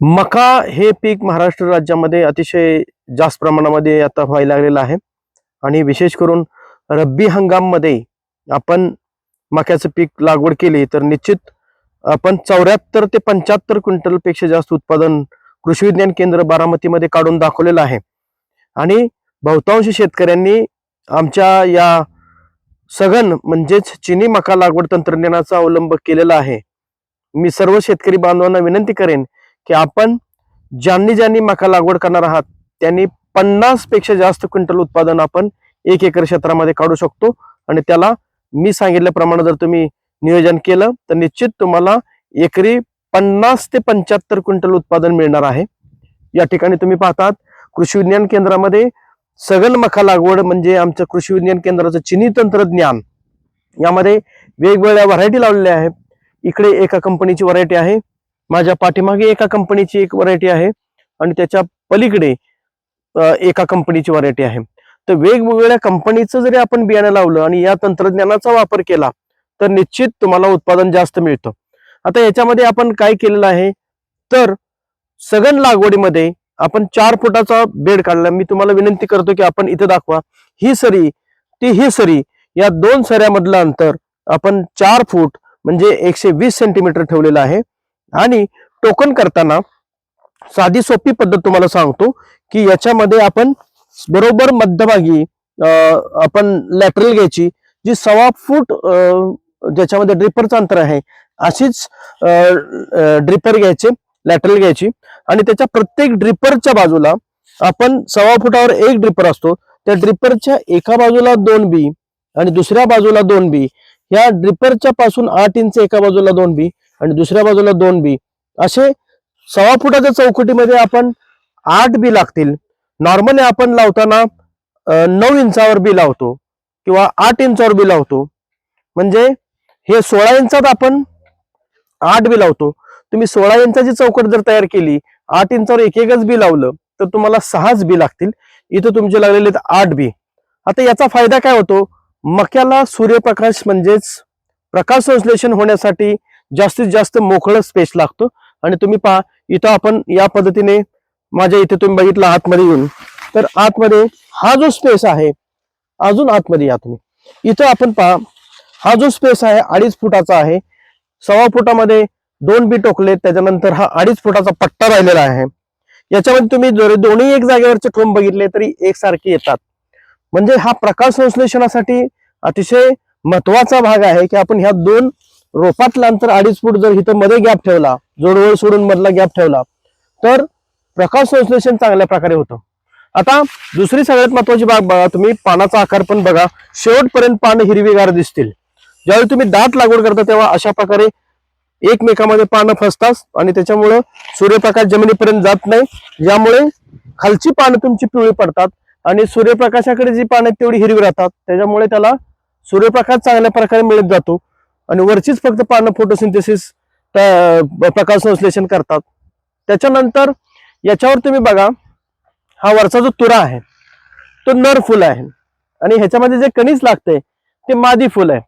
मका हे पीक महाराष्ट्र राज्यामध्ये अतिशय जास्त प्रमाणामध्ये आता व्हायला लागलेलं आहे. आणि विशेष करून रब्बी हंगाममध्ये आपण मक्याचं पीक लागवड केली तर निश्चित आपण चौऱ्याहत्तर ते पंच्याहत्तर क्विंटलपेक्षा जास्त उत्पादन कृषी विज्ञान केंद्र बारामतीमध्ये काढून दाखवलेलं आहे. आणि बहुतांश शेतकऱ्यांनी आमच्या या सघन म्हणजेच चिनी मका लागवड तंत्रज्ञानाचा अवलंब केलेला आहे. मी सर्व शेतकरी बांधवांना विनंती करेन की आपण ज्यांनी ज्यांनी मका लागवड करणार आहात त्यांनी पन्नासपेक्षा जास्त क्विंटल उत्पादन आपण एक एकर क्षेत्रामध्ये काढू शकतो. आणि त्याला मी सांगितल्याप्रमाणे जर तुम्ही नियोजन केलं तर निश्चित तुम्हाला एकरी पन्नास ते पंच्याहत्तर क्विंटल उत्पादन मिळणार आहे. या ठिकाणी तुम्ही पाहतात कृषी विज्ञान केंद्रामध्ये सघन मका लागवड म्हणजे आमचं कृषी विज्ञान केंद्राचं चिनी तंत्रज्ञान यामध्ये वेगवेगळ्या व्हरायटी लावलेल्या आहेत. इकडे एका कंपनीची व्हरायटी आहे. माझ्या पाठीमागे एका कंपनीची एक व्हरायटी आहे आणि त्याच्या पलीकडे एका कंपनीची व्हरायटी आहे. तर वेगवेगळ्या कंपनीचं जरी आपण बियाणं लावलं आणि या तंत्रज्ञानाचा वापर केला तर निश्चित तुम्हाला उत्पादन जास्त मिळतं. आता याच्यामध्ये आपण काय केलेलं आहे? तर सघन लागवडीमध्ये आपण चार फुटाचा बेड काढला. मी तुम्हाला विनंती करतो की आपण इथं दाखवा. ही सरी ती ही सरी या दोन सऱ्यामधलं अंतर आपण चार फूट म्हणजे एकशे वीस सेंटीमीटर ठेवलेलं आहे. आणि टोकन करताना साधी सोपी पद्धत तुम्हाला सांगतो की याच्यामध्ये आपण बरोबर मध्यभागी आपण लॅटरल घ्यायची जी सव्वा फूट ज्याच्यामध्ये ड्रिपरचं अंतर आहे अशीच ड्रिपर घ्यायचे लॅटरल घ्यायची. आणि त्याच्या प्रत्येक ड्रिपरच्या बाजूला आपण सव्वा फुटावर एक ड्रिपर असतो. त्या ड्रिपरच्या एका बाजूला दोन बी आणि दुसऱ्या बाजूला दोन बी या ड्रिपरच्या पासून आठ इंच एका बाजूला दोन बी आणि दुसऱ्या बाजूला दोन बी. असे सव्वा फुटाच्या चौकटीमध्ये आपण आठ बी लागतील. नॉर्मली आपण लावताना नऊ इंचावर बी लावतो किंवा आठ इंचावर बी लावतो. म्हणजे हे सोळा इंचात आपण आठ बी लावतो. तुम्ही सोळा इंचाची चौकट जर तयार केली आठ इंचावर एक एकच बी लावलं तर तुम्हाला सहाच बी लागतील. इथं तुमचे लागलेले आहेत आठ बी. आता याचा फायदा काय होतो? मक्याला सूर्यप्रकाश म्हणजेच प्रकाश संश्लेषण होण्यासाठी जास्तीत जास्त मोकळं स्पेस लागतो. आणि तुम्ही पहा इथं आपण या पद्धतीने माझ्या इथे तुम्ही बघितलं आतमध्ये येऊन. तर आतमध्ये हा जो स्पेस आहे अजून आतमध्ये या तुम्ही. इथं आपण पहा हा जो स्पेस आहे अडीच फुटाचा आहे. सव्वा फुटामध्ये दोन बी टोकले त्याच्यानंतर हा अडीच फुटाचा पट्टा राहिलेला आहे. याच्यामध्ये तुम्ही जरी दोन्ही एक जागेवरचे ठोंब बघितले तरी एकसारखे येतात. म्हणजे हा प्रकाश संश्लेषणासाठी अतिशय महत्त्वाचा भाग आहे की आपण ह्या दोन रोपातलं अंतर अडीच फूट जर इथं मध्ये गॅप ठेवला जोडवळ सोडून मधला गॅप ठेवला तर प्रकाश संश्लेषण चांगल्या प्रकारे होतं. आता दुसरी सगळ्यात महत्वाची बाब बघा तुम्ही पानाचा आकार पण बघा शेवटपर्यंत पानं हिरवीगार दिसतील. ज्यावेळी तुम्ही दाट लागवड करता तेव्हा अशा प्रकारे एकमेकामध्ये पानं फसतात आणि त्याच्यामुळं सूर्यप्रकाश जमिनीपर्यंत जात नाही. यामुळे खालची पानं तुमची पिवळी पडतात आणि सूर्यप्रकाशाकडे जी पानं आहेत तेवढी हिरवी राहतात. त्याच्यामुळे त्याला सूर्यप्रकाश चांगल्या प्रकारे मिळत जातो. आणि वरचीच फक्त पानं फोटोसिंथेसिस प्रकाश संश्लेषण करतात. त्याच्यानंतर याच्यावर तुम्ही बघा हा वरचा जो तुरा आहे तो नर फुल आहे. आणि ह्याच्यामध्ये जे कणीस लागते ते मादी फुल आहे.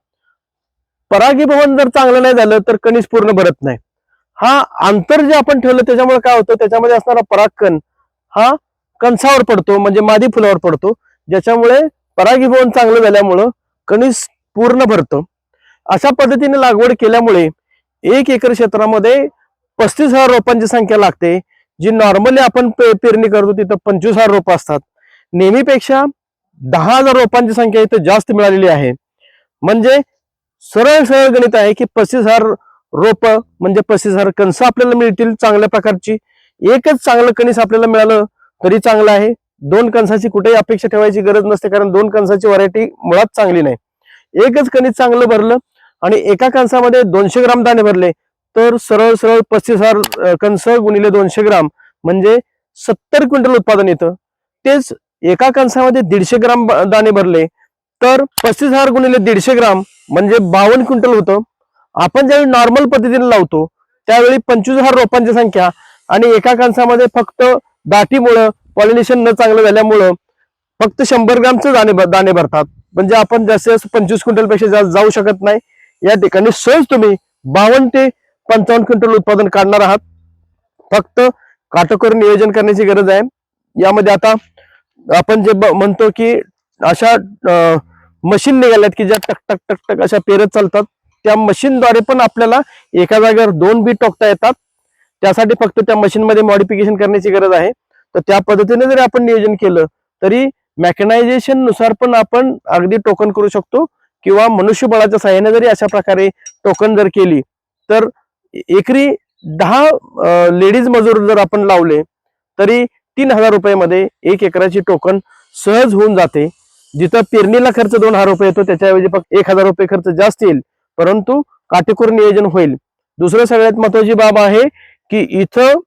परागीभवन जर चांगलं नाही झालं तर कणीस पूर्ण भरत नाही. हा अंतर जे आपण ठेवलं त्याच्यामुळे काय होतं? त्याच्यामध्ये असणारा परागकण हा कणसावर पडतो म्हणजे मादी फुलावर पडतो. ज्याच्यामुळे परागीभवन चांगलं झाल्यामुळं कणीस पूर्ण भरतं. अशा पद्धतीने लागवड केल्यामुळे एक एकर क्षेत्रामध्ये पस्तीस हजार रोपांची संख्या लागते. जी नॉर्मली आपण पे- पेरणी करतो तिथं पंचवीस हजार रोपं असतात. नेहमीपेक्षा दहा हजार रोपांची संख्या इथं जास्त मिळालेली आहे. म्हणजे सरळ सरळ गणित आहे की पस्तीस हजार रोप म्हणजे पस्तीस हजार कणसं आपल्याला मिळतील चांगल्या प्रकारची. एकच चांगलं कणीस आपल्याला मिळालं तरी चांगलं आहे. दोन कणसाची कुठेही अपेक्षा ठेवायची गरज नसते कारण दोन कणसाची व्हरायटी मुळात चांगली नाही. एकच कणीस चांगलं भरलं आणि एका कणसामध्ये दोनशे ग्राम दाणे भरले तर सरळ सरळ पस्तीस हजार कणस गुणिले दोनशे ग्राम म्हणजे सत्तर क्विंटल उत्पादन येतं. तेच एका कणसामध्ये दीडशे ग्राम दाणे भरले तर पस्तीस हजार गुणिले दीडशे ग्राम म्हणजे बावन्न क्विंटल होतं. आपण ज्यावेळी नॉर्मल पद्धतीने लावतो त्यावेळी पंचवीस हजार रोपांची संख्या आणि एका कणसामध्ये फक्त दाटीमुळं पॉलिनेशन न चांगलं झाल्यामुळं फक्त शंभर ग्रामचं दाणे दाणे भरतात. म्हणजे आपण जास्तीत जास्त पंचवीस क्विंटलपेक्षा जास्त जाऊ शकत नाही या ठिकाणी सहज तुम्ही बावन्न ते पंचावन्न क्विंटल उत्पादन काढणार आहात. फक्त काटोकर नियोजन करण्याची गरज आहे. यामध्ये आता आपण जे म्हणतो की अशा मशीन निघाल्यात की ज्या टक टक टक टक अशा पेरत चालतात. त्या मशीनद्वारे पण आपल्याला एका जागेवर दोन बी टोकता येतात. त्यासाठी फक्त त्या मशीनमध्ये मॉडिफिकेशन करण्याची गरज आहे. तर त्या पद्धतीने जरी आपण नियोजन केलं तरी मेकॅनायझेशननुसार पण आपण अगदी टोकन करू शकतो. किंवा मनुष्यबळाच्या सहाय्याने जरी अशा प्रकारे टोकन जर केली तर एकरी दहा लेडीज मजूर जर आपण लावले तरी तीन हजार रुपयामध्ये एक एकराची टोकन सहज होऊन जाते. जिथं पेरणीला खर्च दोन हजार रुपये येतो त्याच्याऐवजी फक्त एक हजार रुपये खर्च जास्त येईल. परंतु काटेकोर नियोजन होईल. दुसरं सगळ्यात महत्वाची बाब आहे की इथं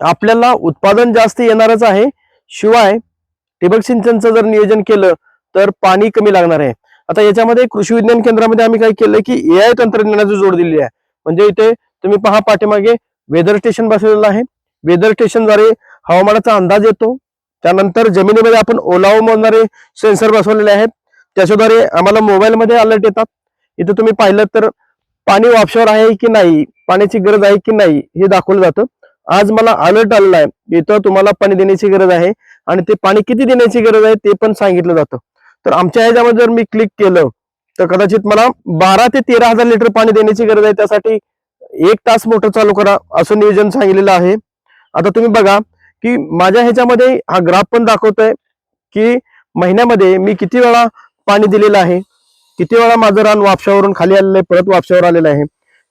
आपल्याला उत्पादन जास्त येणारच आहे. शिवाय ठिबक सिंचनचं जर नियोजन केलं तर पाणी कमी लागणार आहे. आता याच्यामध्ये कृषी विज्ञान केंद्रामध्ये आम्ही काय केलं की ए आय तंत्रज्ञानाची जोड दिली आहे म्हणजे इथे तुम्ही पहा पाठीमागे वेदर स्टेशन बसवलेलं आहे. वेदर स्टेशनद्वारे हवामानाचा अंदाज येतो. त्यानंतर जमिनीमध्ये आपण ओलाव मोजणारे सेन्सर बसवलेले आहेत. त्याच्याद्वारे आम्हाला मोबाईलमध्ये अलर्ट येतात. इथे तुम्ही पाहिलं तर पाणी वापशावर आहे की नाही पाण्याची गरज आहे की नाही हे दाखवलं जातं. आज मला अलर्ट आलेला आहे. इथं तुम्हाला पाणी देण्याची गरज आहे आणि ते पाणी किती देण्याची गरज आहे ते पण सांगितलं जातं. तर आमच्या ह्याच्यामध्ये जर मी क्लिक केलं तर कदाचित मला बारा ते तेरा हजार लिटर पाणी देण्याची गरज आहे. त्यासाठी एक तास मोटर चालू करा असं नियोजन सांगितलेलं आहे. आता तुम्ही बघा की माझ्या ह्याच्यामध्ये हा ग्राफ पण दाखवतोय की महिन्यामध्ये मी किती वेळा पाणी दिलेलं आहे किती वेळा माझं रान वापशावरून खाली आलेलं आहे परत वापशावर आलेलं आहे.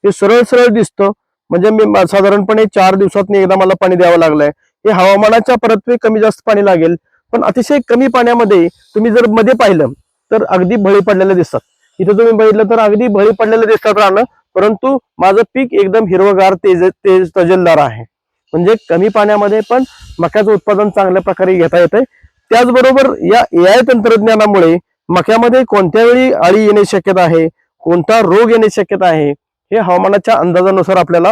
हे सरळ सरळ दिसतं. म्हणजे मी साधारणपणे चार दिवसात एकदा मला पाणी द्यावं लागलंय. हे हवामानाच्या परत्वे कमी जास्त पाणी लागेल. पण अतिशय कमी पाण्यामध्ये तुम्ही जर मध्ये पाहिलं तर अगदी बळी पडलेले दिसतात. इथं तुम्ही बघितलं तर अगदी बळी पडलेले दिसतात राहणं परंतु माझं पीक एकदम हिरवगार तेज तेज तजलदार आहे. म्हणजे कमी पाण्यामध्ये पण मक्याचं उत्पादन चांगल्या प्रकारे घेता येतंय. त्याचबरोबर या ए आय तंत्रज्ञानामुळे मक्यामध्ये कोणत्या वेळी अळी येणे शक्यता आहे कोणता रोग येणे शक्यता आहे हे हवामानाच्या अंदाजानुसार आपल्याला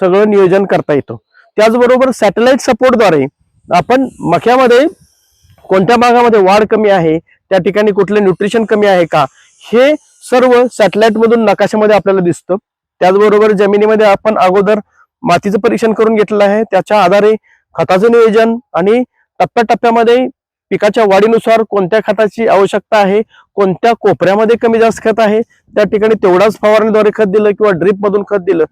सगळं नियोजन करता येतं. त्याचबरोबर सॅटेलाइट सपोर्टद्वारे आपण मक्यामध्ये कोणत्या भागामध्ये वाढ कमी आहे? त्या ठिकाणी कुठलं न्यूट्रिशन कमी आहे का? हे सर्व सॅटेलाइट मधून नकाशामध्ये आपल्याला दिसतं. त्याचबरोबर जमिनीमध्ये आपण अगोदर मातीचं परीक्षण करून घेतलेलं आहे. त्याच्या आधारे खताचं नियोजन आणि टप्प्याटप्प्यामध्ये पिकाच्या वाढीनुसार कोणत्या खताची आवश्यकता आहे कोणत्या कोपऱ्यामध्ये कमी जास्त खत आहे त्या ठिकाणी तेवढाच फवारणीद्वारे खत दिलं किंवा ड्रीपमधून खत दिलं.